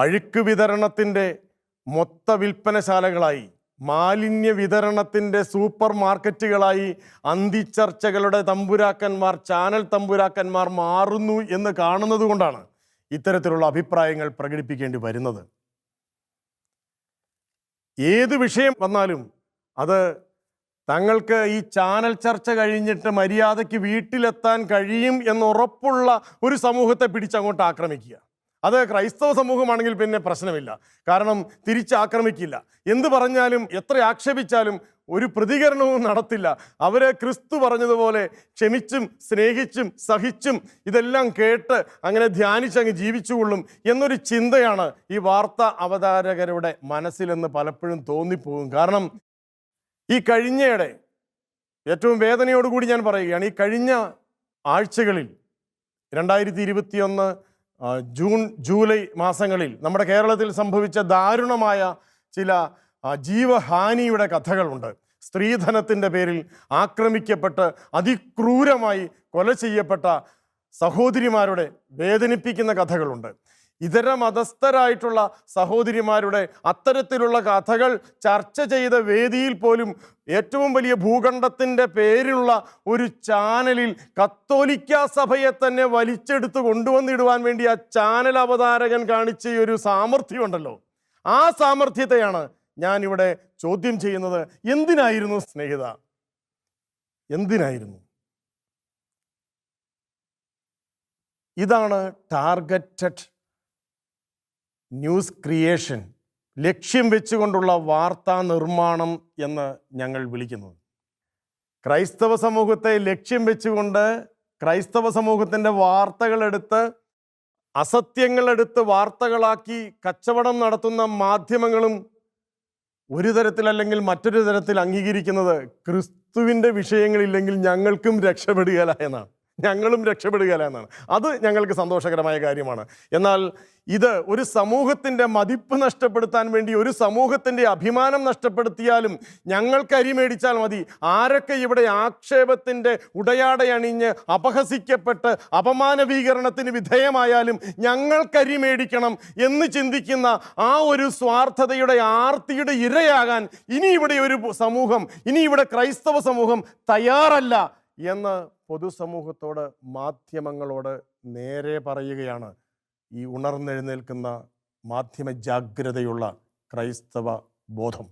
അഴുക്ക് വിതരണത്തിന്റെ മൊത്ത വിൽപ്പനശാലകളായി മാലിന്യ വിതരണത്തിന്റെ സൂപ്പർ മാർക്കറ്റുകളായി അന്തിച്ചർച്ചകളുടെ തമ്പുരാക്കന്മാർ ചാനൽ തമ്പുരാക്കന്മാർ മാറുന്നു എന്ന് കാണുന്നത് കൊണ്ടാണ് ഇത്തരത്തിലുള്ള അഭിപ്രായങ്ങൾ പ്രകടിപ്പിക്കേണ്ടി വരുന്നത്. ഏത് വിഷയം വന്നാലും അത് തങ്ങൾക്ക് ഈ ചാനൽ ചർച്ച കഴിഞ്ഞിട്ട് മര്യാദയ്ക്ക് വീട്ടിലെത്താൻ കഴിയും എന്നുറപ്പുള്ള ഒരു സമൂഹത്തെ പിടിച്ചങ്ങോട്ട് ആക്രമിക്കുക. അത് ക്രൈസ്തവ സമൂഹമാണെങ്കിൽ പിന്നെ പ്രശ്നമില്ല. കാരണം തിരിച്ചാക്രമിക്കില്ല. എന്ത് പറഞ്ഞാലും എത്ര ആക്ഷേപിച്ചാലും ഒരു പ്രതികരണവും നടത്തില്ല. അവരെ ക്രിസ്തു പറഞ്ഞതുപോലെ ക്ഷമിച്ചും സ്നേഹിച്ചും സഹിച്ചും ഇതെല്ലാം കേട്ട് അങ്ങനെ ധ്യാനിച്ചങ്ങ് ജീവിച്ചുകൊള്ളും എന്നൊരു ചിന്തയാണ് ഈ വാർത്ത അവതാരകരുടെ മനസ്സിലെന്ന് പലപ്പോഴും തോന്നിപ്പോകും. കാരണം ഈ കഴിഞ്ഞയുടെ ഏറ്റവും വേദനയോടുകൂടി ഞാൻ പറയുകയാണ് ഈ കഴിഞ്ഞ ആഴ്ചകളിൽ രണ്ടായിരത്തി ഇരുപത്തിയൊന്ന് ജൂൺ ജൂലൈ മാസങ്ങളിൽ നമ്മുടെ കേരളത്തിൽ സംഭവിച്ച ദാരുണമായ ചില ജീവഹാനിയുടെ കഥകളുണ്ട്. സ്ത്രീധനത്തിന്റെ പേരിൽ ആക്രമിക്കപ്പെട്ട് അതിക്രൂരമായി കൊല ചെയ്യപ്പെട്ട സഹോദരിമാരുടെ വേദനിപ്പിക്കുന്ന കഥകളുണ്ട്. ഇതര മതസ്ഥരായിട്ടുള്ള സഹോദരിമാരുടെ അത്തരത്തിലുള്ള കഥകൾ ചർച്ച ചെയ്ത വേദിയിൽ പോലും ഏറ്റവും വലിയ ഭൂഖണ്ഡത്തിന്റെ പേരിലുള്ള ഒരു ചാനലിൽ കത്തോലിക്ക സഭയെ തന്നെ വലിച്ചെടുത്ത് കൊണ്ടുവന്നിടുവാൻ വേണ്ടി ആ ചാനൽ അവതാരകൻ കാണിച്ച ഒരു സാമർഥ്യമുണ്ടല്ലോ. ആ സാമർഥ്യത്തെയാണ് ഞാനിവിടെ ചോദ്യം ചെയ്യുന്നത്. എന്തിനായിരുന്നു സ്നേഹിത? എന്തിനായിരുന്നു? ഇതാണ് ടാർഗറ്റഡ് ന്യൂസ് ക്രിയേഷൻ ലക്ഷ്യം വെച്ചുകൊണ്ടുള്ള വാർത്താ നിർമ്മാണം എന്ന് ഞങ്ങൾ വിളിക്കുന്നത് ക്രൈസ്തവ സമൂഹത്തെ ലക്ഷ്യം വെച്ചുകൊണ്ട് ക്രൈസ്തവ സമൂഹത്തിന്റെ വാർത്തകളെടുത്ത് അസത്യങ്ങളെടുത്ത് വാർത്തകളാക്കി കച്ചവടം നടത്തുന്ന മാധ്യമങ്ങളും ഒരു തരത്തിൽ അല്ലെങ്കിൽ മറ്റൊരു തരത്തിൽ അംഗീകരിക്കുന്നത് ക്രിസ്തുവിന്റെ വിഷയങ്ങളില്ലെങ്കിൽ ഞങ്ങൾക്കും രക്ഷപ്പെടുകയില്ല എന്നാണ്. ഞങ്ങളും രക്ഷപ്പെടുകയില്ല എന്നാണ് അത് ഞങ്ങൾക്ക് സന്തോഷകരമായ കാര്യമാണ്. എന്നാൽ ഇത് ഒരു സമൂഹത്തിന്റെ മതിപ്പ് നഷ്ടപ്പെടുത്താൻ വേണ്ടി ഒരു സമൂഹത്തിന്റെ അഭിമാനം നഷ്ടപ്പെടുത്തിയാലും ഞങ്ങൾക്ക് അരി മേടിച്ചാൽ മതി. ആരൊക്കെ ഇവിടെ ആക്ഷേപത്തിന്റെ ഉടയാടയണിഞ്ഞ് അപഹസിക്കപ്പെട്ട് അപമാനവീകരണത്തിന് വിധേയമായാലും ഞങ്ങൾക്കരി മേടിക്കണം എന്ന് ചിന്തിക്കുന്ന ആ ഒരു സ്വാർത്ഥതയുടെ ആർത്തിയുടെ ഇരയാകാൻ ഇനി ഇവിടെ ഒരു സമൂഹം ഇനി ഇവിടെ ക്രൈസ്തവ സമൂഹം തയ്യാറല്ല എന്ന് പൊതുസമൂഹത്തോട് മാധ്യമങ്ങളോട് നേരെ പറയുകയാണ് ഈ ഉണർന്നെഴുന്നേൽക്കുന്ന മാധ്യമ ജാഗ്രതയുള്ള ക്രൈസ്തവ ബോധം.